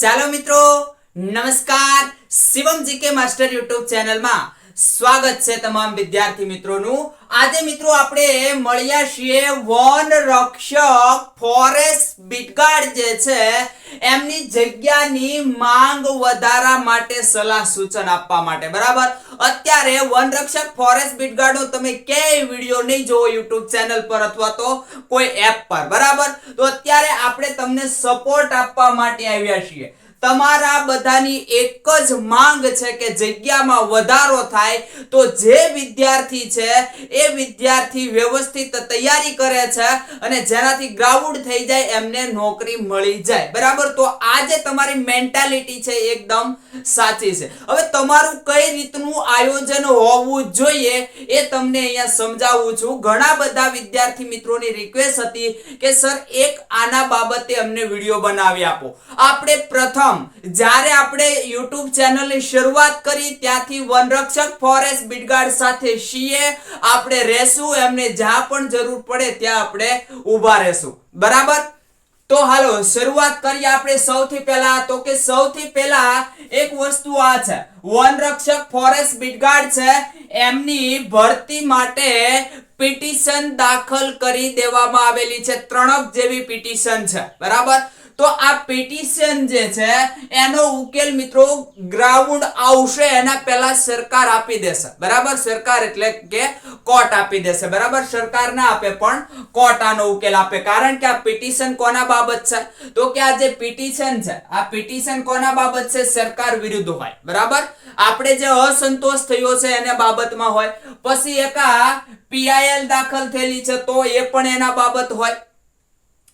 ચાલો મિત્રો નમસ્કાર. શિવમ જીકે માસ્ટર યુટ્યુબ ચેનલમાં સ્વાગત છે તમામ વિદ્યાર્થી મિત્રોનું. આજે મિત્રો આપણે મળ્યા છીએ વન રક્ષક ફોરેસ્ટ બીટગાર્ડ જે છે, એમની જગ્યાની માંગ વધારા માટે સલાહ સૂચન આપવા માટે. બરાબર? અત્યારે વન રક્ષક ફોરેસ્ટ બિટગાર્ડનો તમે ક્યાંય વીડિયો નહીં જોવો યુટ્યુબ ચેનલ પર અથવા તો કોઈ એપ પર. બરાબર? તો અત્યારે આપણે તમને સપોર્ટ આપવા માટે આવ્યા છીએ. તમારા બધાની એક જ માંગ છે કે જગ્યામાં વધારો થાય તો જે વિદ્યાર્થી છે એ વિદ્યાર્થી વ્યવસ્થિત તૈયારી કરે છે અને જેનાથી ગ્રાઉન્ડ થઈ જાય એમને નોકરી મળી જાય. બરાબર? તો આજે તમારી મેન્ટાલિટી છે એકદમ સાચી છે. હવે તમારું કઈ રીતનું આયોજન હોવું જોઈએ એ તમને અહીંયા સમજાવું છું. ઘણા બધા વિદ્યાર્થી મિત્રોની રિક્વેસ્ટ હતી કે, સર, એક આના બાબતે અમને વીડિયો બનાવી આપો. આપણે પ્રથમ જ્યારે આપણે YouTube ચેનલની શરૂઆત કરી, ત્યાંથી વનરક્ષક ફોરેસ્ટ બિડગાર્ડ સાથે છીએ. આપણે રહેશું, એમને જ્યાં પણ જરૂર પડે ત્યાં આપણે ઊભા રહેશું. બરાબર? તો હાલો, શરૂઆત કરીએ આપણે સૌથી પહેલા. તો કે સૌથી પહેલા એક વસ્તુ આ છે. વનરક્ષક ફોરેસ્ટ બિડગાર્ડ છે, એમની ભરતી માટે પિટિશન દાખલ કરી દેવામાં આવેલી છે. ત્રણક જેવી પિટિશન છે. બરાબર? તો આ પિટિશન જે છે, એનો ઉકેલ મિત્રો ગ્રાઉન્ડ આવશે, એના પહેલા સરકાર આપી દેશે. બરાબર? સરકાર એટલે કે કોર્ટ આપી દેશે. બરાબર? સરકાર ના આપે, પણ કોર્ટ આનો ઉકેલ આપે. કારણ કે આ પિટિશન કોના બાબત છે? તો કે આ જે પિટિશન છે, આ પિટિશન કોના બાબત છે? સરકાર વિરુદ્ધ હોય. બરાબર? આપણે જે અસંતોષ થયો છે એના બાબતમાં હોય. પછી એક આ પીઆઈએલ દાખલ થયેલી છે, તો એ પણ એના બાબત હોય.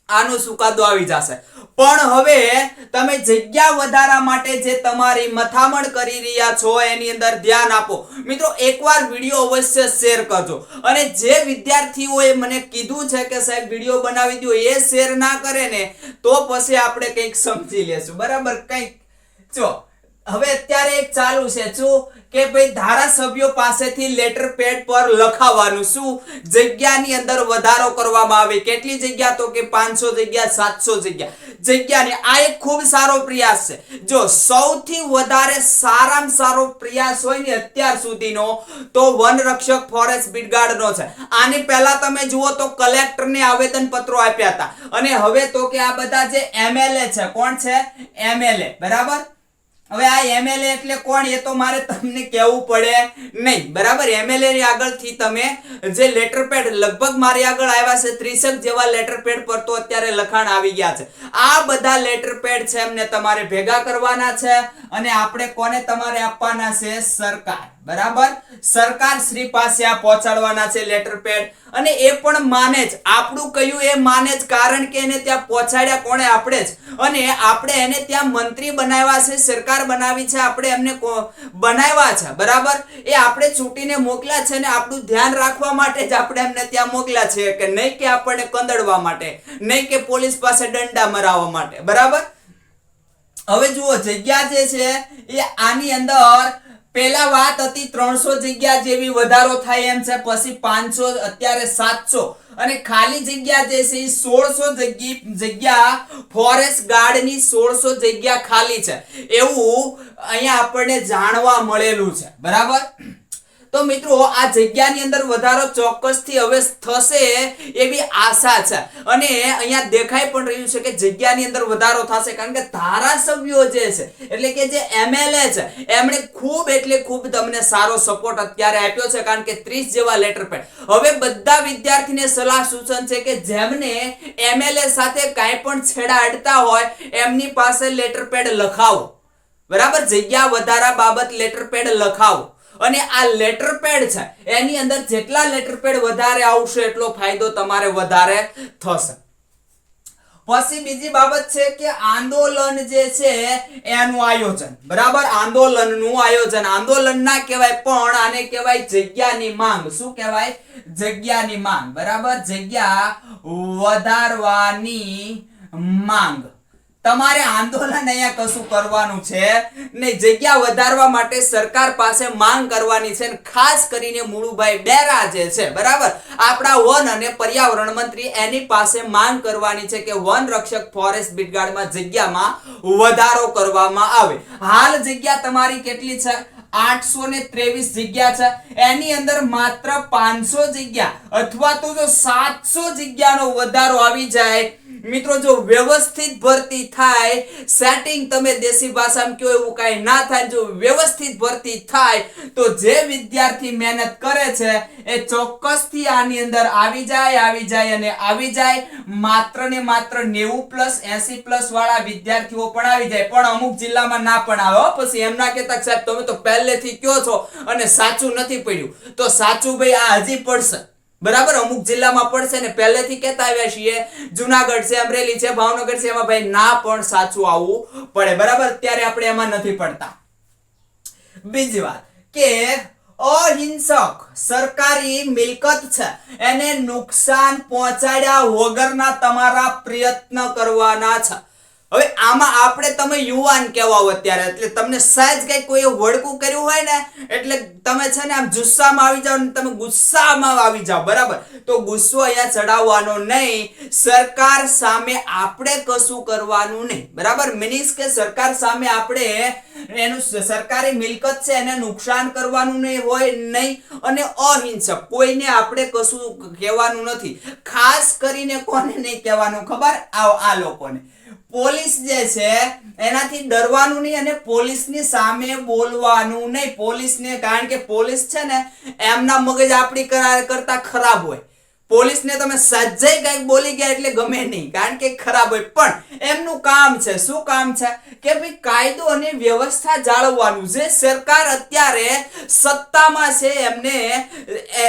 આનો ચુકાદો આવી જશે. પણ હવે તમે જગ્યા વધારા માટે જે તમારી મથામણ કરી રહ્યા છો એની અંદર ધ્યાન આપો. મિત્રો, એકવાર વીડિયો અવશ્ય શેર કરજો. અને જે વિદ્યાર્થીઓએ મને કીધું છે કે સાહેબ, વીડિયો બનાવી દો એ શેર ના કરે ને, તો પછી આપણે કંઈક સમજી લેશું. બરાબર? કંઈક. જો હવે અત્યારે એક ચાલુ છે, શું? કે ભાઈ ધારાસભ્યો પાસેથી લેટર પેડ પર લખાવવાનું, શું? જગ્યાની અંદર વધારો કરવામાં આવે. કેટલી જગ્યા તો કે પાંચસો જગ્યા, સાતસો જગ્યા? જગ્યાની આ એક ખૂબ સારો પ્રયાસ છે. જો સૌથી વધારે સારામાં સારો પ્રયાસ હોય ને અત્યાર સુધીનો, તો વન રક્ષક ફોરેસ્ટ બીટગાર્ડનો છે. આની પહેલા તમે જુઓ તો કલેક્ટરને આવેદન પત્રો આપ્યા હતા. અને હવે તો કે આ બધા જે એમએલએ છે, કોણ છે? એમએલએ, બરાબર? હવે આ એમએલએ એટલે કોણ? એ તો મારે તમને કહેવું પડે નહીં. બરાબર? એમએલએ ની આગળથી તમે જે લેટર પેડ લગભગ મારી આગળ આવ્યા છે, ત્રીસક જેવા લેટર પેડ પર તો અત્યારે લખાણ આવી ગયા છે. આ બધા લેટર પેડ છે એમને તમારે ભેગા કરવાના છે અને આપણે કોને તમારે આપવાના છે? સરકાર. બરાબર? સરકાર શ્રી પાસે આ પહોંચાડવાના છે લેટર પેડ અને એ પણ માને જ. આપણું કહ્યું એ માને જ કારણ કે એને ત્યાં પહોંચાડ્યા કોણે? આપણે જ. અને આપણે એને ત્યાં મંત્રી બનાવ્યા છે, સરકાર બનાવી છે, આપણે એમને બનાવ્યા છે. બરાબર? એ આપણે ચૂંટીને મોકલ્યા છે ને આપણું ધ્યાન રાખવા માટે જ આપણે એમને ત્યાં મોકલ્યા છે કે નહીં કે આપણને કંદડવા માટે, નહીં કે પોલીસ પાસે દંડા મરાવવા માટે. બરાબર? હવે જુઓ, જગ્યા જે છે એ આની અંદર પેલા વાત હતી ત્રણસો જગ્યા જેવી વધારો થાય એમ છે, પછી પાંચસો, અત્યારે સાતસો. અને ખાલી જગ્યા જે છે સોળસો જગ્યા ફોરેસ્ટ ગાર્ડની સોળસો જગ્યા ખાલી છે. એવું અહીંયા આપણને જાણવા મળેલું છે. બરાબર? તો મિત્રો, આ જગ્યાની અંદર વધારો ચોક્કસથી હવે થશે એવી આશા છે. અને અહીંયા દેખાઈ પણ રહ્યું છે કે જગ્યાની અંદર વધારો થશે, કારણ કે ધારાસભ્યો જે છે, એટલે કે જે એમએલએ છે, એમણે ખૂબ એટલે ખૂબ તમને સારો સપોર્ટ અત્યારે આપ્યો છે, કારણ કે 30 જેવા લેટર પેડ હવે બધા વિદ્યાર્થીને સલાહ સૂચન છે કે જેમને એમએલએ સાથે કાંઈ પણ છેડા અડતા હોય, એમની પાસે લેટર પેડ લખાવો. બરાબર? જગ્યા વધારા બાબત લેટર પેડ લખાવો. અને આ લેટર પેડ છે, એની અંદર જેટલા લેટર પેડ વધારે આવશે, એટલો ફાયદો તમારે વધારે થશે. પછી બીજી બાબત છે કે આંદોલન જે છે, એનું આયોજન. બરાબર? આંદોલનનું આયોજન. આંદોલન ના કહેવાય પણ, આને કહેવાય જગ્યાની માંગ. શું કહેવાય? જગ્યાની માંગ. બરાબર? જગ્યા વધારવાની માંગ. તમારે આંદોલન અહીંયા કશું કરવાનું છે? ને જગ્યા વધારવા માટે સરકાર પાસે માંગ કરવાની છે ને ખાસ કરીને મુળુભાઈ બેરા જે છે, બરાબર? આપણા વન અને પર્યાવરણ મંત્રી એની પાસે માંગ કરવાની છે કે વન રક્ષક ફોરેસ્ટ બિટગાર્ડમાં જગ્યામાં વધારો કરવામાં આવે. હાલ જગ્યા તમારી કેટલી છે? આઠસો ને ત્રેવીસ જગ્યા છે. એની અંદર માત્ર પાંચસો જગ્યા અથવા તો જો સાતસો જગ્યાનો વધારો આવી જાય મિત્રો, જો વ્યવસ્થિત ભરતી થાય સેટિંગ તમે દેશી ભાષામાં કયો એવું કાંઈ ના થાય, જો વ્યવસ્થિત ભરતી થાય, તો જે વિદ્યાર્થી મહેનત કરે છે, એ ચોક્કસથી આની અંદર આવી જાય આવી જાય અને આવી જાય. માત્ર ને માત્ર નેવું પ્લસ એસી પ્લસ વાળા વિદ્યાર્થીઓ પણ આવી જાય. પણ અમુક જિલ્લામાં ના પણ આવે. પછી એમના કહેતા સાહેબ, તમે તો પહેલેથી કયો છો અને સાચું નથી પડ્યું. તો સાચું ભાઈ આ હજી પડશે. બરાબર? અમુક જિલ્લામાં પડશે ને પહેલેથી કહેતા આવ્યા છીએ, જુનાગઢ છે, અમરેલી છે, ભાવનગર છે, એમાં ભાઈ ના પણ સાચું આવવું પડે. બરાબર? ત્યારે આપણે એમાં નથી પડતા. બીજી વાત કે અહિંસક સરકારી મિલકત છે, એને નુકસાન પહોંચાડ્યા વગરના તમારા પ્રયત્ન કરવાના છે. હવે આમાં આપણે તમે યુવાન કહેવા હો અત્યારે. એટલે તમને સહેજ કઈ કોઈ વળકું કર્યું હોય ને, એટલે તમે છે ને આમ જુસ્સામાં આવી જાઓ ને તમે ગુસ્સામાં આવી જાઓ, બરાબર? તો ગુસ્સો અહીંયા ચડાવવાનો નહીં. સરકાર સામે આપણે કશું કરવાનું નહીં, બરાબર? મિનિસ કે સરકાર સામે આપણે એનું સરકારી મિલકત છે એને નુકસાન કરવાનું નહીં હોય નહીં અને અહિંસક. કોઈને આપણે કશું કહેવાનું નથી. ખાસ કરીને કોને નહીં કહેવાનું ખબર? આ લોકોને. પોલીસ જે છે, એનાથી ડરવાનું નહીં અને પોલીસની સામે બોલવાનું નહીં. પોલીસને કારણ કે પોલીસ છે ને, એમના મગજ આપણી કરતા ખરાબ હોય. પોલીસને તમે સજ્જય કંઈક બોલી ગયા એટલે ગમે નહીં, કારણ કે ખરાબ હોય. પણ એમનું કામ છે, શું કામ છે? કે ભાઈ કાયદો અને વ્યવસ્થા જાળવવાનું. જે સરકાર અત્યારે સત્તામાં છે, એમને,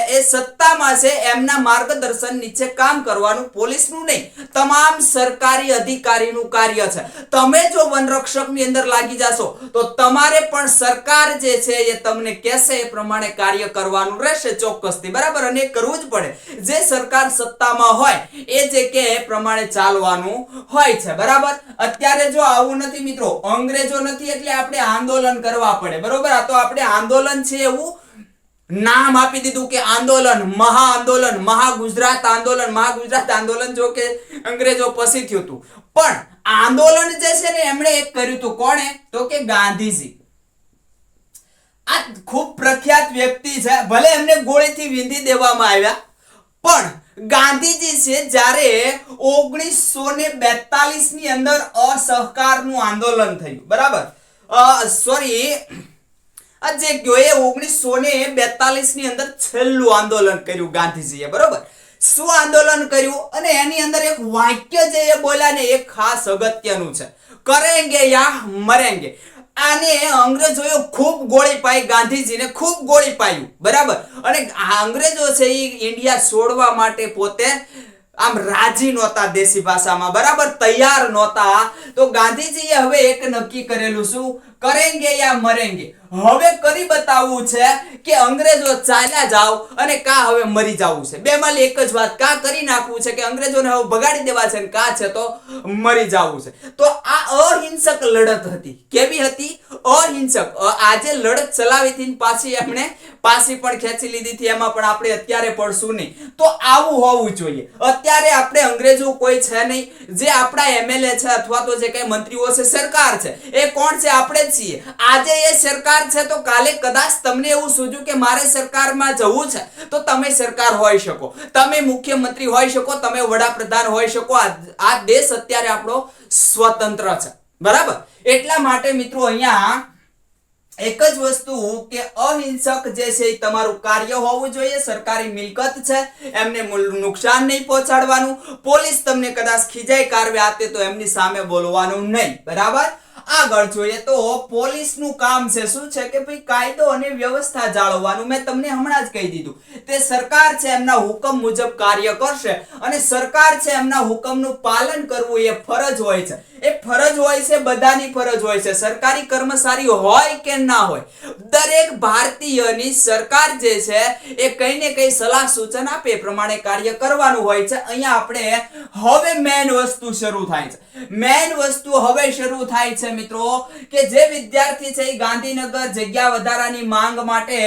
એ- સત્તામાં છે, એમના માર્ગદર્શન નીચે કામ કરવાનું પોલીસનું નહીં. તમામ સરકારી અધિકારીનું કાર્ય છે. તમે જો વનરક્ષકની અંદર લાગી જશો, તો તમારે પણ સરકાર જે છે, એ તમને કહેશે એ પ્રમાણે કાર્ય કરવાનું રહેશે ચોક્કસથી. બરાબર? અને કરવું જ પડે. જે સરકાર સત્તામાં હોય, એ જે કે પ્રમાણે ચાલવાનું હોય છે. બરાબર? અત્યારે જો આવું નથી મિત્રો, અંગ્રેજો નથી એટલે આપણે આંદોલન કરવા પડે. બરોબર? આ તો આપણે આંદોલન છે એવું નામ આપી દીધું કે આંદોલન, મહા આંદોલન, મહા ગુજરાત આંદોલન, મહા ગુજરાત આંદોલન જો કે અંગ્રેજો પછી થયું હતું. પણ આંદોલન જે છે ને એમણે એક કર્યું હતું. કોણે? તો કે ગાંધીજી. આ ખૂબ પ્રખ્યાત વ્યક્તિ છે. ભલે એમને ગોળીથી વિંધી દેવામાં આવ્યા પણ ગાંધીજી છે જ્યારે ઓગણીસો ને બેતાલીસની અંદર અસહકારનું આંદોલન થયું. બરાબર? સોરી જે કયો એ ઓગણીસો ને બેતાલીસની અંદર છેલ્લું આંદોલન કર્યું ગાંધીજીએ. બરોબર? શું આંદોલન કર્યું? અને એની અંદર એક વાક્ય જે એ બોલ્યા ને એ ખાસ અગત્યનું છે. કરેંગે યા મરેંગે? આને અંગ્રેજોએ ખૂબ ગોળી પાઈ, ગાંધીજીને ખૂબ ગોળી પાયું. બરાબર? અને અંગ્રેજો છે એ ઇન્ડિયા છોડવા માટે પોતે આમ રાજી નહોતા દેશી ભાષામાં. બરાબર? તૈયાર નહોતા. તો ગાંધીજીએ હવે એક નક્કી કરેલું શું? કરેંગે યા મરેંગે? હવે કરી બતાવવું છે કે અંગ્રેજો ચાલ્યા જાવ અને કા હવે મરી જવું છે. બે માં એક જ વાત, કા કરી નાખવું છે કે અંગ્રેજોને હવે ભગાડી દેવા છે કા છે તો મરી જવું છે. તો આ અહિંસક લડત હતી. કેવી હતી? અહિંસક. આજે લડત ચલાવી હતી પાછી એમણે પાછી પણ ખેંચી લીધી હતી, એમાં પણ આપણે અત્યારે પડશું નહીં. તો આવું હોવું જોઈએ. અત્યારે આપણે અંગ્રેજો કોઈ છે નહીં. જે આપણા એમએલએ છે અથવા તો જે કઈ મંત્રીઓ છે, સરકાર છે. એ કોણ છે? આપણે જ છીએ. આજે એ સરકાર છે, તો કાલે કદાચ તમને એવું સૂઝ્યું કે મારે સરકારમાં જવું છે, તો તમે સરકાર હોઈ શકો. તમે મુખ્યમંત્રી હોઈ શકો, તમે વડાપ્રધાન હોઈ શકો. આ દેશ અત્યારે આપણો સ્વતંત્ર છે. બરાબર? એટલા માટે મિત્રો અહીંયા એક જ વસ્તુ કે અહિંસક જે છે એ તમારું કાર્ય હોવું જોઈએ, સરકારી મિલકત છે, એમને નુકસાન નહીં પહોંચાડવાનું. પોલીસ તમને કદાચ ખીજાય કારવે આપે તો એમની સામે બોલવાનું નહીં. બરાબર? આગળ જોઈએ તો પોલીસનું કામ છે શું છે કે ભાઈ કાયદો અને વ્યવસ્થા જાળવવાનું મેં તમને હમણાં જ કહી દીધું. તે સરકાર છે એમના હુકમ મુજબ કાર્ય કરશે અને સરકાર છે એમના હુકમનું પાલન કરવું એ ફરજ હોય છે. એ ફરજ હોય છે, બધાની ફરજ હોય છે. સરકારી કર્મચારી હોય કે ના હોય, દરેક ભારતીયની સરકાર જે છે એ કઈ ને કઈ સલાહ સૂચન આપે પ્રમાણે કાર્ય કરવાનું હોય છે. અહીંયા આપણે હવે મેન વસ્તુ શરૂ થાય છે. મેન વસ્તુ હવે શરૂ થાય છે મિત્રો, કે જે વિદ્યાર્થી છે એ ગાંધીનગર જગ્યા વધારાની માંગ માટે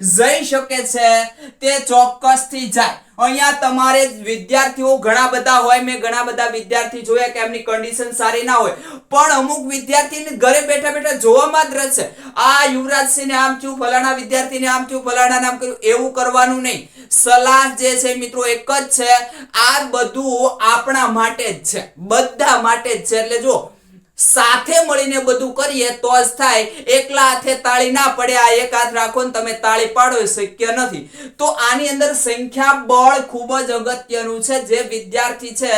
જઈ શકે છે, તે ચોક્કસથી જાય. અહીંયા તમારે વિદ્યાર્થીઓ ઘણા બધા હોય, મેં ઘણા બધા વિદ્યાર્થી જોયા કે એમની કન્ડિશન સારી ના હોય. પણ અમુક વિદ્યાર્થીને ઘરે બેઠા બેઠા જોવામાં જ રસ છે. આ યુવરાજસિંહને આમ થયું, ફલાણા વિદ્યાર્થીને આમ થયું ફલાણા નામ કર્યું, એવું કરવાનું નહીં. સલાહ જે છે મિત્રો એક જ છે, આ બધું આપણા માટે જ છે. બધા માટે જ છે. એટલે જો સાથે મળીને બધું કરીએ તો જ થાય. એકલા હાથે તાળી ના પડે, આ એક હાથ રાખો ને તમે તાળી પાડો એ શક્ય નથી. તો આની અંદર સંખ્યા બળ ખૂબ જ અગત્યનું છે. જે વિદ્યાર્થી છે,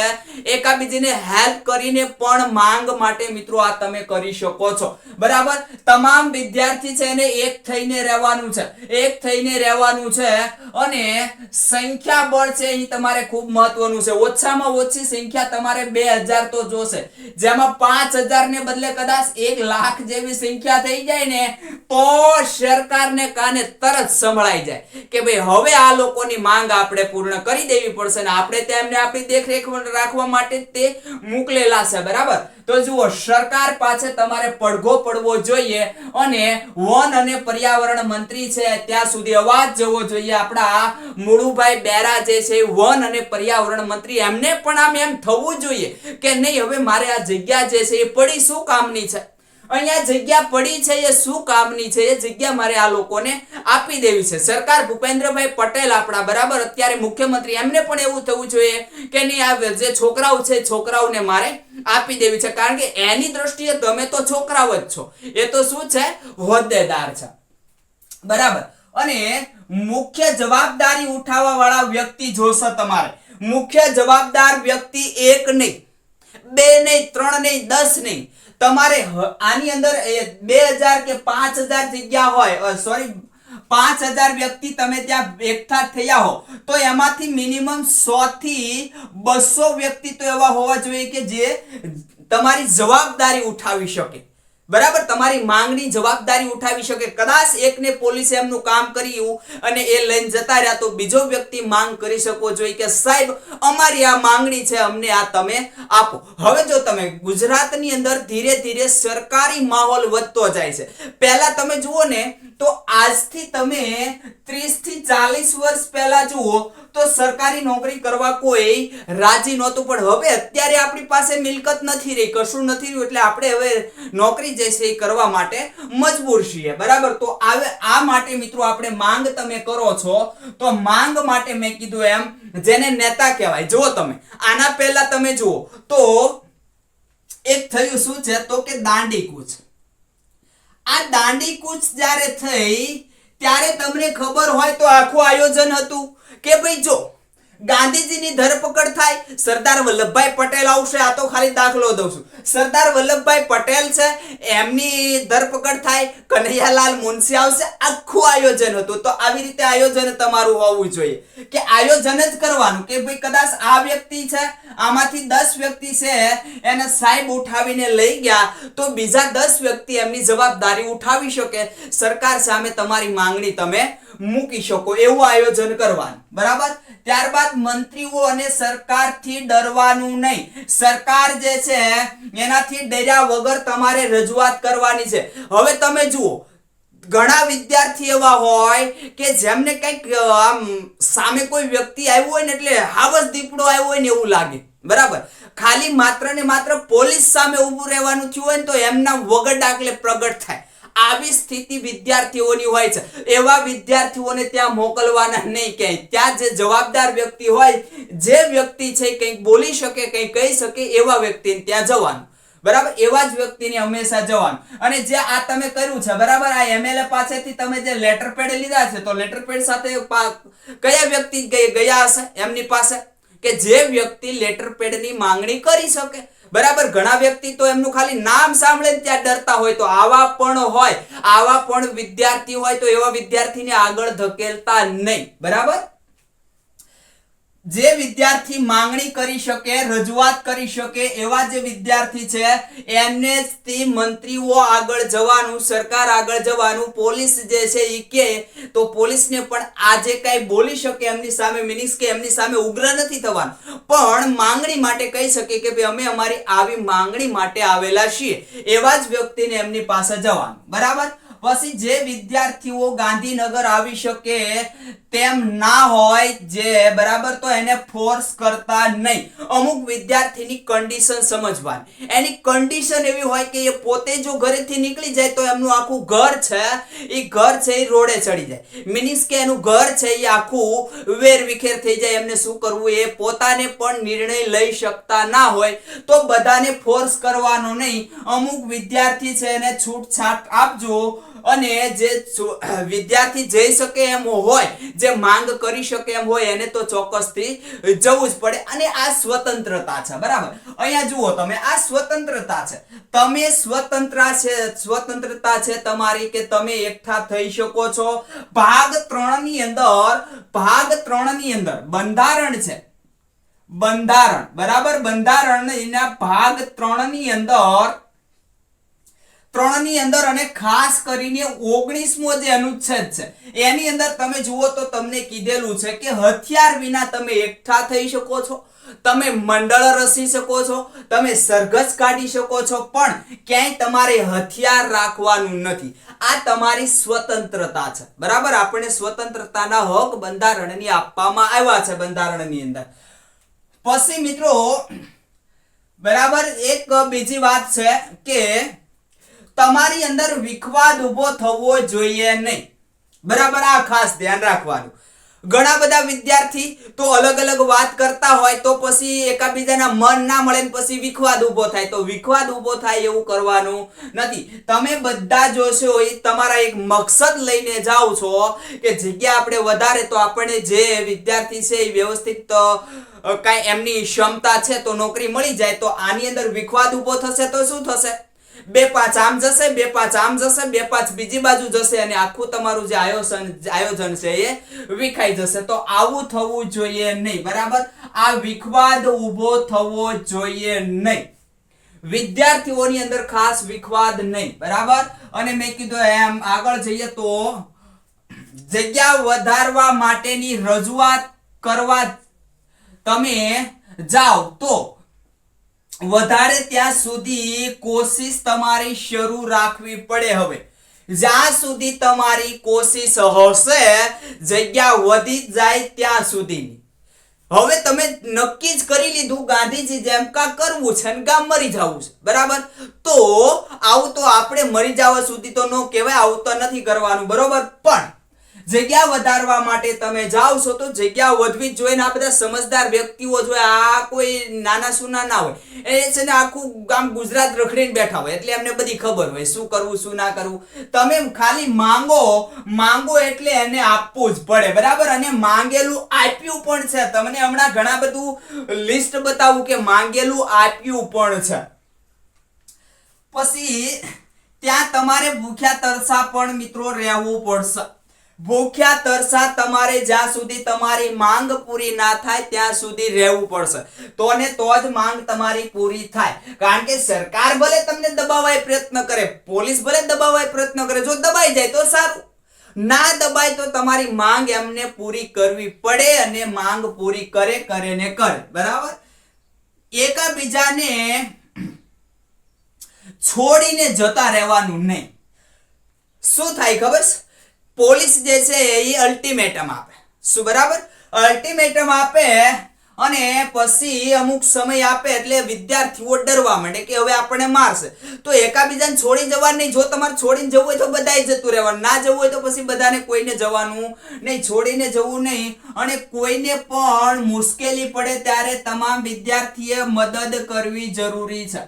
એકાબીજીને હેલ્પ કરીને પણ માંગ માટે મિત્રો આ તમે કરી શકો છો. બરાબર? તમામ વિદ્યાર્થી છે એને એક થઈને રહેવાનું છે. એક થઈને રહેવાનું છે અને સંખ્યા બળ છે એ તમારે ખૂબ મહત્વનું છે. ઓછામાં ઓછી સંખ્યા તમારે બે હજાર તો જોશે. જેમાં પાંચ ને બદલે કદાચ એક લાખ જેવી સંખ્યા થઈ જાય ને, તો સરકારને કાને તરત સંભળાઈ જાય કે ભાઈ હવે આ લોકોની માંગ આપણે પૂર્ણ કરી દેવી પડશે ને આપણે તેમને આપણી દેખરેખ રાખવા માટે તે મોકલેલા છે, બરાબર? તો જુઓ, સરકાર પાસે તમારે પડઘો પડવો જોઈએ અને વન અને પર્યાવરણ મંત્રી છે, ત્યાં સુધી અવાજ જવો જોઈએ આપણા મુળુભાઈ બેરા જે છે, વન અને પર્યાવરણ મંત્રી, એમને પણ આમ એમ થવું જોઈએ કે નહીં, હવે મારે આ જગ્યા જે છે એ પડી શું કામની છે? અહીંયા જગ્યા પડી છે એ શું કામની છે? એ જગ્યા મારે આ લોકોને આપી દેવી છે. સરકાર ભૂપેન્દ્રભાઈ પટેલ આપણા બરાબર. અત્યારે મુખ્યમંત્રી, એમને પણ એવું થવું જોઈએ કે નહીં, આ જે છોકરાઓ છે છોકરાઓને મારે આપી દેવી છે. કારણ કે એની દ્રષ્ટિએ તમે તો છોકરાઓ જ છો. એ તો શું છે? હોદ્દેદાર છે. બરાબર. અને મુખ્ય જવાબદારી ઉઠાવવા વાળા વ્યક્તિ જોશે તમારે. મુખ્ય જવાબદાર વ્યક્તિ એક નહીં. બે નહીં, ત્રણ નહીં, દસ નહીં. તમારે આની અંદર બે હજાર કે પાંચ હજાર જગ્યા હોય સોરી પાંચ હજાર વ્યક્તિ તમે ત્યાં એકઠા થયા હો, તો એમાંથી મિનિમમ સો થી બસો વ્યક્તિ તો એવા હોવા જોઈએ કે જે તમારી જવાબદારી ઉઠાવી શકે. બરાબર? તમારી માંગની જવાબદારી ઉઠાવી શકે. કદાચ એકને પોલીસે એમનું કામ કર્યું અને એ લઈને જતા રહ્યા, તો બીજો વ્યક્તિ માંગ કરી શકો જોઈએ કે, સાહેબ, અમારી આ માંગણી છે, અમને આ તમે આપો. હવે જો તમે ગુજરાતની અંદર ધીરે ધીરે સરકારી માહોલ વધતો જાય છે. પહેલા તમે જુઓ ને, તો આજથી તમે 30 થી ચાલીસ વર્ષ પહેલા જુઓ તો સરકારી નોકરી કરવા કોઈ રાજી નહોતું, પણ હવે અત્યારે આપણી પાસે મિલકત નથી રહી, કશું નથી રહ્યું, એટલે આપણે હવે નોકરી જે એ કરવા માટે મજબૂર છીએ, બરાબર? તો આવે આ માટે મિત્રો આપણે માંગ તમે કરો છો, તો માંગ માટે મેં કીધું એમ, જેને નેતા કહેવાય, જુઓ તમે, આના પહેલા તમે જુઓ, તો એક થયું શું છે, તો કે દાંડી કૂચ. આ દાંડી કૂચ જ્યારે થઈ, ત્યારે તમને ખબર હોય તો આખું આયોજન હતું. કે ભાઈ જો ગાંધીજીની ધરપકડ થાય, સરદાર વલ્લભભાઈ પટેલ આવશે, આ તો ખાલી દાખલો દઉં છું. સરદાર વલ્લભભાઈ પટેલ છે, એમની ધરપકડ થાય, કનૈયાલાલ મુનશી આવશે, આખું આયોજન હતું. તો આવી રીતે આયોજન તમારું હોવું જોઈએ. કે આયોજન જ કરવાનું, કે ભાઈ કદાચ આ વ્યક્તિ છે, આમાંથી દસ વ્યક્તિ છે, એને સાહેબ ઉઠાવીને લઈ ગયા, તો બીજા દસ વ્યક્તિ એમની જવાબદારી ઉઠાવી શકે. સરકાર સામે તમારી માંગણી તમે મૂકી શકો, એવું આયોજન કરવાનું. બરાબર? ત્યારબાદ મંત્રીઓ અને સરકારથી ડરવાનું નહીં. સરકાર જે છે એનાથી ડર્યા વગર તમારે રજૂઆત કરવાની છે. હવે તમે જુઓ, ઘણા વિદ્યાર્થી એવા હોય કે જેમને કંઈક આમ સામે કોઈ વ્યક્તિ આવ્યો હોય ને એટલે હાવસ દીપડો આવ્યો હોય ને એવું લાગે. બરાબર? ખાલી માત્ર ને માત્ર પોલીસ સામે ઊભું રહેવાનું થયું હોય ને તો એમના વગર ડાકલે પ્રગટ થાય. આવી સ્થિતિ વિદ્યાર્થીઓની હોય છે. એવા વિદ્યાર્થીઓને ત્યાં મોકલવાના નહીં ક્યાંય. ત્યાં જે જવાબદાર વ્યક્તિ હોય, જે વ્યક્તિ છે કંઈક બોલી શકે, કંઈક કહી શકે એવા વ્યક્તિને ત્યાં જવાનું. બરાબર? એવા જ વ્યક્તિને હંમેશા જવાનું. અને જે આ તમે કર્યું છે, બરાબર? આ એમએલએ પાસેથી તમે જે લેટર પેડ લીધા છે, તો લેટર પેડ સાથે કયા વ્યક્તિ ગયા હશે એમની પાસે? કે જે વ્યક્તિ લેટર પેડની માંગણી કરી શકે? બરાબર? ઘણા વ્યક્તિ તો એમનું ખાલી નામ સાંભળે ને ત્યાં ડરતા હોય. તો આવા પણ હોય. આવા પણ વિદ્યાર્થી હોય તો એવા વિદ્યાર્થીને આગળ ધકેલતા નહીં. બરાબર? જે વિદ્યાર્થી માંગણી કરી શકે, રજૂઆત કરી શકે એવા જે વિદ્યાર્થી છે, એમને તે મંત્રીઓ આગળ જવાનું, સરકાર આગળ જવાનું, પોલીસ જે છે એ કે, તો પોલીસને પણ આજે કાંઈ બોલી શકે એમની સામે મિનિંગ્સ કે એમની સામે ઉગ્ર નથી થવાનું. પણ માંગણી માટે કહી શકે કે ભાઈ, અમે અમારી આવી માંગણી માટે આવેલા છીએ. એવા જ વ્યક્તિને એમની પાસે જવાનું. બરાબર? પછી જે વિદ્યાર્થીઓ ગાંધીનગર આવી શકે તેમ ના હોય જે બરાબર તો એને ફોર્સ કરતા નહીં. અમુક વિદ્યાર્થીની કન્ડિશન સમજવાની. એની કન્ડિશન એવી હોય કે એ પોતે જો ઘરેથી નીકળી જાય તો એમનું આખું ઘર છે, એ ઘર છે, એ રોડે ચડી જાય. મીન્સ કે એનું ઘર છે, એ આખું વેર વિખેર થઈ જાય. એમને શું કરવું? એ પોતાને પણ નિર્ણય લઈ શકતા ના હોય. તો બધાને ફોર્સ કરવાનો નહીં. અમુક વિદ્યાર્થી છે એને છૂટછાટ આપજો. અને જે વિદ્યાર્થી જઈ શકે એમ હોય, જે માંગ કરી શકે એમ હોય, એને તો ચોક્કસથી જવું જ પડે. અને આ સ્વતંત્રતા છે, બરાબર? અહીંયા જુઓ તમે, આ સ્વતંત્રતા છે. તમે સ્વતંત્ર છે, સ્વતંત્રતા છે તમારી કે તમે એકઠા થઈ શકો છો? ભાગ ત્રણની અંદર, ભાગ ત્રણની અંદર, બંધારણ છે. બંધારણ, બરાબર? બંધારણ એના ભાગ ત્રણની અંદર ત્રણની અંદર અને ખાસ કરીને ઓગણીસમો જે અનુચ્છેદ છે, એની અંદર તમે જુઓ તો તમને કીધેલું છે કે હથિયાર વિના તમે એકઠા થઈ શકો છો, તમે મંડળ રસી શકો છો, તમે સરઘસ કાઢી શકો છો, પણ ક્યાંય તમારે હથિયાર રાખવાનું નથી. આ તમારી સ્વતંત્રતા છે. બરાબર? આપણે સ્વતંત્રતાના હક બંધારણની આપવામાં આવ્યા છે બંધારણની અંદર. પછી મિત્રો, બરાબર? એક બીજી વાત છે કે તમારી અંદર વિખવાદ ઊભો થવો જોઈએ નહીં. બરાબર, આ ખાસ ધ્યાન રાખવાનું. ઘણા બધા વિદ્યાર્થી તો અલગ અલગ વાત કરતા હોય તો પછી એકાબીજાના મન ના મળે ને પછી વિખવાદ ઊભો થાય. તો વિખવાદ ઊભો થાય એવું કરવાનું નથી. તમે બધા જોશો એ તમારા એક મકસદ લઈને જાઓ છો કે જગ્યા આપણે વધારે તો આપણે જે વિદ્યાર્થી છે એ વ્યવસ્થિત કાંઈ એમની ક્ષમતા છે તો નોકરી મળી જાય તો આની અંદર વિખવાદ ઊભો થશે તો શું થશે? બે પાંચ આમ જશે, બે પાંચ આમ જશે, બે પાંચ બીજી બાજુ જશે અને આખું તમારું જે આયોજન આયોજન છે એ વિખાઈ જશે. તો આવું થવું જોઈએ નહીં, બરાબર? આ વિખવાદ ઊભો થવો જોઈએ નહીં. વિદ્યાર્થીઓની અંદર ખાસ વિખવાદ નહીં, બરાબર? અને મેં કીધું એમ, આગળ જઈએ તો જગ્યા વધારવા માટેની રજૂઆત કરવા તમે જાઓ તો વધારે ત્યાં સુધી કોશિશ તમારી શરૂ રાખવી પડે હવે. જ્યાં સુધી તમારી કોશિશ હશે, જગ્યા વધી જાય ત્યાં સુધીની. હવે તમે નક્કી જ કરી લીધું ગાંધીજી જેમ કા કરવું છે ને કા મરી જવું છે. બરાબર? તો આવું તો આપણે મરી જવા સુધી તો ન કહેવાય, આવું તો નથી કરવાનું. બરોબર? પણ જગ્યા વધારવા માટે તમે જાઓ છો તો જગ્યા વધવી જ જોઈએ ને આ બધા સમજદાર વ્યક્તિઓ જોઈએ આ કોઈ નાના સુના ના હોય. એ છે ને આખું ગામ ગુજરાત રખડીને બેઠા હોય. એટલે એમને બધી ખબર હોય. શું કરવું, શું ના કરવું. તમે ખાલી માંગો માંગો એટલે એને આપવું જ પડે. બરાબર? અને માંગેલું આપ્યું પણ છે. તમને હમણાં ઘણા બધું લિસ્ટ બતાવું કે માંગેલું આપ્યું પણ છે. પછી ત્યાં તમારે ભૂખ્યા તરસા પણ મિત્રો રહેવું પડશે. ભૂખ્યા તરસા તમારે જ્યાં સુધી તમારી માંગ પૂરી ના થાય, ત્યાં સુધી રહેવું પડશે. તો ને તો જ માંગ તમારી પૂરી થાય. કારણ કે સરકાર ભલે તમને દબાવવા પ્રયત્ન કરે, પોલીસ ભલે દબાવવા પ્રયત્ન કરે, જો દબાઈ જાય તો સારું. ના દબાય તો તમારી માંગ એમને પૂરી કરવી પડે અને માંગ પૂરી કરે કરે ને કરે. બરાબર? એકાબીજાને છોડીને જતા રહેવાનું નહીં. શું થાય ખબર છે? પોલીસ જે છે એ અલ્ટિમેટમ આપે. શું બરાબર? અલ્ટિમેટમ આપે અને પછી અમુક સમય આપે એટલે વિદ્યાર્થીઓ ડરવા માંડે કે હવે આપણને મારશે. તો એકાબીજાને છોડી જવાનું નહીં. જો તમારે છોડીને જવું હોય તો બધાય જતું રહેવાનું. ના જવું હોય તો પછી બધાને કોઈને જવાનું નહીં, છોડીને જવું નહીં. અને કોઈને પણ મુશ્કેલી પડે ત્યારે તમામ વિદ્યાર્થીએ મદદ કરવી જરૂરી છે.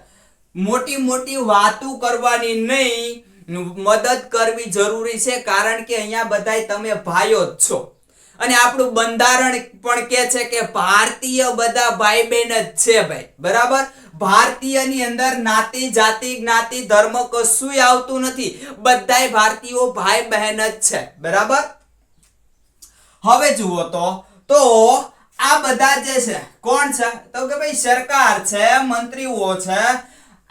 મોટી મોટી વાતો કરવાની નહીં. મદદ કરવી જરૂરી છે, કારણ કે અહીંયા બધાય તમે ભાઈઓ જ છો. અને આપણું બંધારણ પણ કે છે કે ભારતીય બધા ભાઈ બહેન જ છે ભાઈ. બરાબર? ભારતીયની અંદર નાતી જાતિ, જ્ઞાતિ, ધર્મ કશું આવતું નથી. બધાય ભારતીયો ભાઈ બહેન જ છે. બરાબર? હવે જુઓ તો તો આ બધા જે છે, કોણ છે? તો કે ભાઈ સરકાર છે, મંત્રીઓ છે.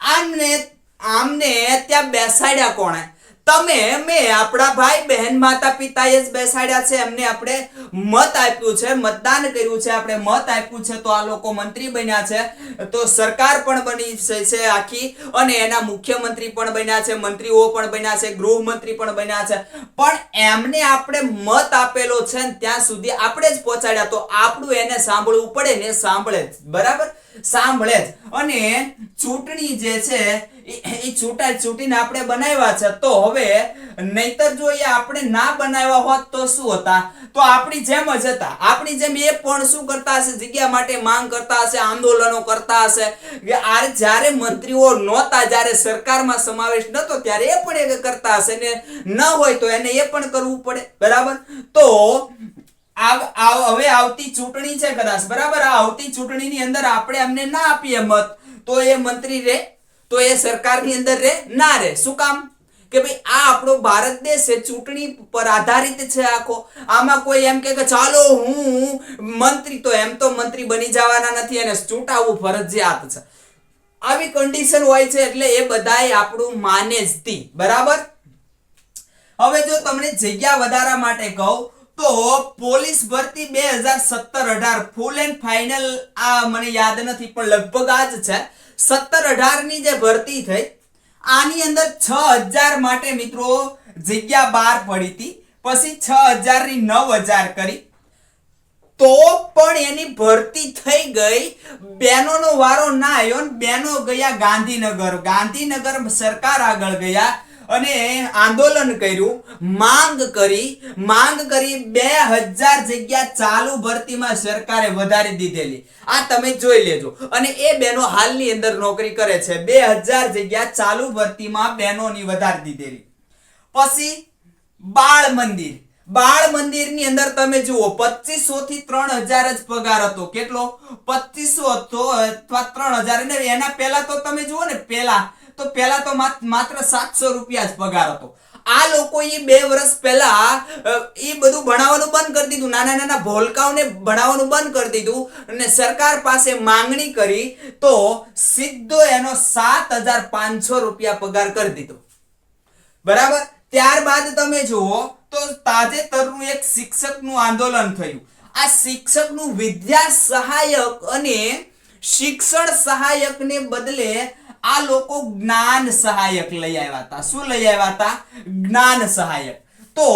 આમને આમને ત્યાં બેસાડ્યા કોણે? તમે, મેં, આપણા ભાઈ બહેન માતા પિતાએ જ બેસાડ્યા છે. એમને આપણે મત આપ્યું છે, મતદાન કર્યું છે, આપણે મત આપ્યું છે. તો આ લોકો મંત્રી બન્યા છે. તો સરકાર પણ બની છે આખી. અને એના મુખ્યમંત્રી પણ બન્યા છે, મંત્રીઓ પણ બન્યા છે, ગૃહમંત્રી પણ બન્યા છે. પણ એમને આપણે મત આપેલો છે ને ત્યાં સુધી આપણે જ પહોંચાડ્યા. તો આપણું એને સાંભળવું પડે ને સાંભળે બરાબર? સાંભળે જ. અને ચૂંટણી જે છે એ છૂટા છૂટીને આપણે બનાવ્યા છે. તો હવે નહીતર જો એ આપણે ના બનાવ્યા હોત તો શું હતા? તો આપણી જેમ જ હતા. આપણી જેમ એ પણ શું કરતા હશે? જગ્યા માટે માંગ કરતા હશે, આંદોલનો કરતા હશે. કે આ જ્યારે મંત્રીઓ નહોતા, જ્યારે સરકારમાં સમાવેશ નતો, ત્યારે એ પણ એ કરતા હશે ને ન હોય તો એને એ પણ કરવું પડે. બરાબર? તો આવ- હવે આવતી ચૂંટણી છે કદાચ. બરાબર? આ આવતી ચૂંટણીની અંદર આપણે એમને ના આપીએ મત તો એ મંત્રી રે તો એ સરકારની અંદર રે? ના રે. શું કામ? કે ભાઈ, આ આપણો ભારત દેશ છે, ચૂંટણી પર આધારિત છે આખો. આમાં કોઈ એમ કે ચાલો, હું મંત્રી. તો એમ તો મંત્રી બની જવાના નથી અને ચૂંટાવવું ફરજિયાત છે. આવી કન્ડિશન હોય છે એટલે એ બધાએ આપણું માને જ તી બરાબર? હવે જો તમને જગ્યા વધારા માટે કહું, તો પોલીસ ભરતી બે હજાર સત્તર અઢાર ફૂલ એન્ડ ફાઇનલ આ મને યાદ નથી, પણ લગભગ આ જ છે. સત્તર અઢારની જે ભરતી થઈ, આની અંદર છ હજાર માટે મિત્રો જગ્યા બહાર પડી હતી, પછી છ હજારની નવ હજાર કરી. તો પણ એની ભરતી થઈ ગઈ, બેનોનો વારો ના આવ્યો ને બેનો ગયા ગાંધીનગર. ગાંધીનગર સરકાર આગળ ગયા અને આંદોલન કર્યું. માંગ કરી માંગ કરી બે હજાર જગ્યા ચાલુ ભરતીમાં સરકારે વધારી દીધેલી. આ તમે જોઈ લેજો. અને એ બેનો હાલની અંદર નોકરી કરે છે. બે હજાર જગ્યા ચાલુ ભરતીમાં બેનોની વધારી દીધેલી. પછી બાળ મંદિર. બાળ મંદિરની અંદર તમે જુઓ, પચીસો થી ત્રણ હજાર જ પગાર હતો. કેટલો? પચીસો હતો અથવા ત્રણ હજાર. એના પહેલા તો તમે જુઓ ને, પહેલા તો પહેલા તો માત્ર સાતસો રૂપિયા જ પગાર હતો. આ લોકોએ બે વર્ષ પહેલા એ બધું ભણાવવાનું બંધ કરી દીધું. નાના નાના ભોલકાઓને ભણાવવાનું બંધ કરી દીધું અને સરકાર પાસે માંગણી કરી તો સીધો એનો સાત હજાર પાંચસો રૂપિયા પગાર કરી દીધો. બરાબર? ત્યારબાદ તમે જુઓ તો તાજેતરનું એક શિક્ષકનું આંદોલન થયું. આ શિક્ષકનું વિદ્યા સહાયક અને શિક્ષણ સહાયકને બદલે આ લોકો જ્ઞાન સહાયક લઈ આવ્યા હતા. શું લઈ આવ્યા હતા? જ્ઞાન સહાયક. તો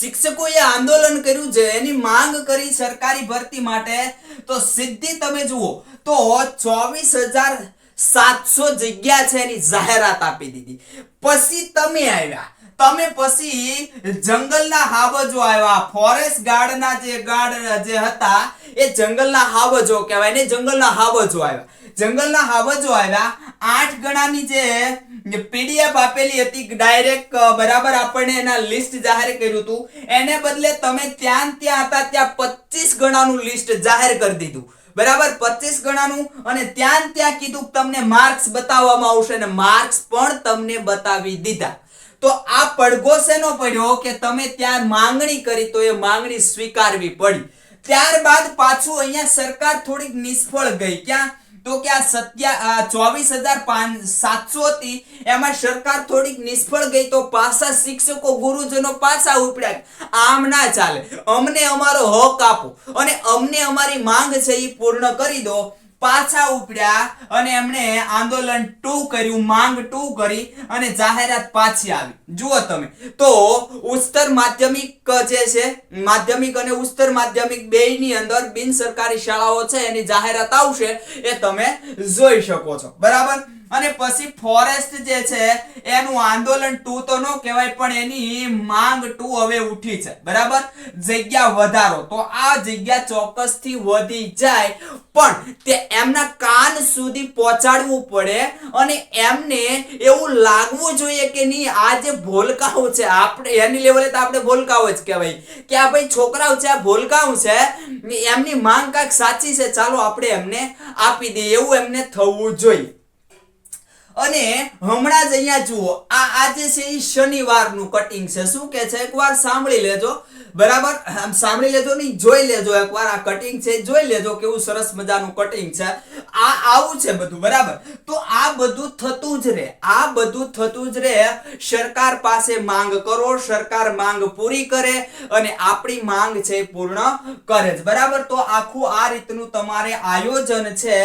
શિક્ષકોએ આંદોલન કર્યું છે એની માંગ કરી સરકારી ભરતી માટે. તો સિદ્ધિ તમે જુઓ, તો ચોવીસ હજાર સાતસો જગ્યા છે એની જાહેરાત આપી દીધી. પછી તમે આવ્યા. તમે પછી જંગલના હાવજો આવ્યા. ફોરેસ્ટ ગાર્ડના જે ગાર્ડ જે હતા, એ જંગલના હાવજો કહેવાય ને, જંગલના હાવજો આવ્યા. જંગલના હાવજો આવ્યા આઠ ગણાની જે પીડીએફ આપેલી હતી ડાયરેક્ટ બરાબર આપણને એના લિસ્ટ જાહેર કર્યું હતું. એને બદલે તમે ત્યાં ત્યાં હતા, ત્યાં પચીસ ગણાનું લિસ્ટ જાહેર કરી દીધું. બરાબર? પચીસ ગણાનું અને ત્યાં ત્યાં કીધું તમને માર્ક્સ બતાવવામાં આવશે અને માર્ક્સ પણ તમને બતાવી દીધા. તો આ પડઘો શેનો પડ્યો કે તમે ત્યાં માંગણી કરી તો એ માંગણી સ્વીકારવી પડી. ત્યારબાદ પાછું અહીંયા સરકાર થોડીક નિષ્ફળ ગઈ. ક્યાં? તો કે આ સત્યા ચોવીસ હજાર સાતસો હતી, એમાં સરકાર થોડીક નિષ્ફળ ગઈ તો પાછા શિક્ષકો, ગુરુજનો પાછા ઉપડ્યા. આમ ના ચાલે. અમને અમારો હક આપો. અને અમને અમારી માંગ છે એ પૂર્ણ કરી દો. પાછા ઉપડ્યા અને એમણે આંદોલન ટુ કર્યું, માંગ ટુ કરી અને જાહેરાત પાછી આવી. જુઓ તમે. તો ઉચ્ચતર માધ્યમિક જે છે, માધ્યમિક અને ઉચ્ચતર માધ્યમિક બેયની અંદર બિન સરકારી શાળાઓ છે, એની જાહેરાત આવશે એ તમે જોઈ શકો છો. બરાબર? અને પછી ફોરેસ્ટ જે છે, એનું આંદોલન ટુ તો ન કહેવાય, પણ એની માંગ ટુ હવે ઉઠી છે. બરાબર? જગ્યા વધારો. તો આ જગ્યા ચોક્કસથી વધી જાય, પણ તે એમના કાન સુધી પહોંચાડવું પડે અને એમને એવું લાગવું જોઈએ કે નહીં, આ જે ભોલકાઓ છે, આપણે એની લેવલે તો આપણે ભોલકાઓ જ કહેવાય. કે આ ભાઈ છોકરાઓ છે, આ ભોલકાઓ છે, એમની માંગ કાંઈક સાચી છે, ચાલો આપણે એમને આપી દઈએ, એવું એમને થવું જોઈએ. અને હમણાં જ અહીંયા જુઓ, આ આજે છે એ શનિવારનું કટિંગ છે. શું કે છે? એકવાર સાંભળી લેજો. બરાબર? આમ સાંભળી લેજો નહીં, જોઈ લેજો એકવાર આ કટિંગ છે. જોઈ લેજો કેવું સરસ મજાનું કટિંગ છે. આ આવું છે બધું, બરાબર? તો આ બધું થતું જ રહે. આ બધું થતું જ રહે. સરકાર પાસે માંગ કરો, સરકાર માંગ પૂરી કરે અને આપણી માંગ છે પૂર્ણ કરે જ. બરાબર? તો આખું આ રીતનું તમારે આયોજન છે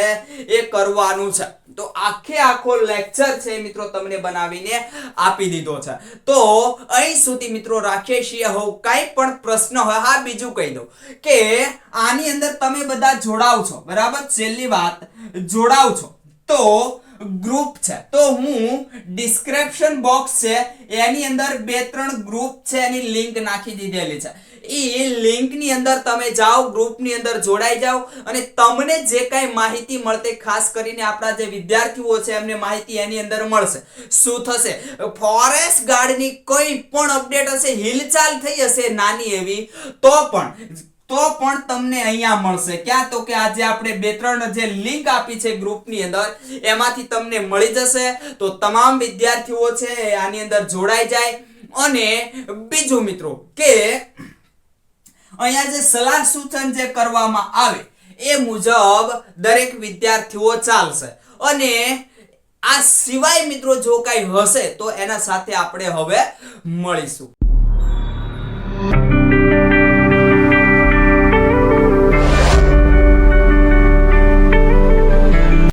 એ કરવાનું છે. તો આખે આખો લેક્ચર છે મિત્રો તમને બનાવીને આપી દીધો છે. તો અહીં સુધી મિત્રો રાખીએ છીએ. હવે કાંઈ પણ પ્રશ્ન હોય, હા, બીજું કહી દઉં કે આની અંદર તમે બધા જોડાવ છો, બરાબર? છેલ્લી વાત, જોડાવ છો. તો ગ્રુપ છે. તો હું ડિસ્ક્રિપ્શન બોક્સ છે, એની અંદર બે ત્રણ ગ્રુપ છે, એની લિંક નાખી દીધેલી છે. એ લિંકની અંદર તમે જાઓ, ગ્રુપની અંદર જોડાઈ જાઓ અને તમને જે કાંઈ માહિતી મળતે ખાસ કરીને આપણા જે વિદ્યાર્થીઓ છે, એમને માહિતી એની અંદર મળશે. શું થશે? ફોરેસ્ટ ગાર્ડની કોઈ પણ અપડેટ હશે, હિલચાલ થઈ હશે નાની એવી, તો પણ તો પણ તમને અહીંયા મળશે. ક્યાં? તો કે આજે આપણે બે ત્રણ જે લિંક આપી છે ગ્રુપની અંદર, એમાંથી તમને મળી જશે. તો તમામ વિદ્યાર્થીઓ છે આની અંદર જોડાઈ જાય. અને બીજું મિત્રો, કે અહીંયા જે સલાહ સૂચન જે કરવામાં આવે, એ મુજબ દરેક વિદ્યાર્થીઓ ચાલશે. અને આ સિવાય મિત્રો જો કાંઈ હશે, તો એના સાથે આપણે હવે મળીશું.